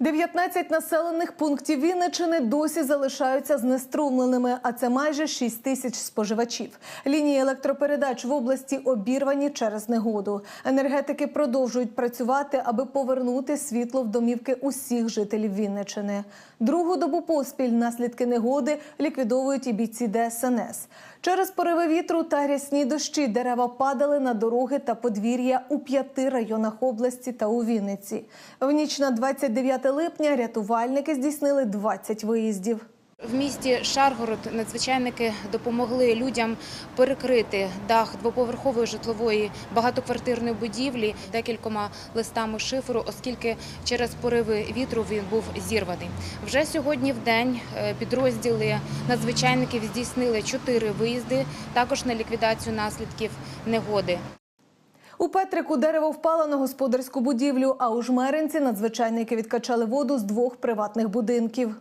19 населених пунктів Вінничини досі залишаються знеструмленими, а це майже 6 тисяч споживачів. Лінії електропередач в області обірвані через негоду. Енергетики продовжують працювати, аби повернути світло в домівки усіх жителів Вінничини. Другу добу поспіль наслідки негоди ліквідовують і бійці ДСНС. Через пориви вітру та рясні дощі дерева падали на дороги та подвір'я у п'яти районах області та у Вінниці. В ніч на 29 липня рятувальники здійснили 20 виїздів. В місті Шаргород надзвичайники допомогли людям перекрити дах двоповерхової житлової багатоквартирної будівлі декількома листами шиферу, оскільки через пориви вітру він був зірваний. Вже сьогодні в день е, підрозділи надзвичайників здійснили чотири виїзди, також на ліквідацію наслідків негоди. У Петрику дерево впало на господарську будівлю, а у Жмеринці надзвичайники відкачали воду з двох приватних будинків.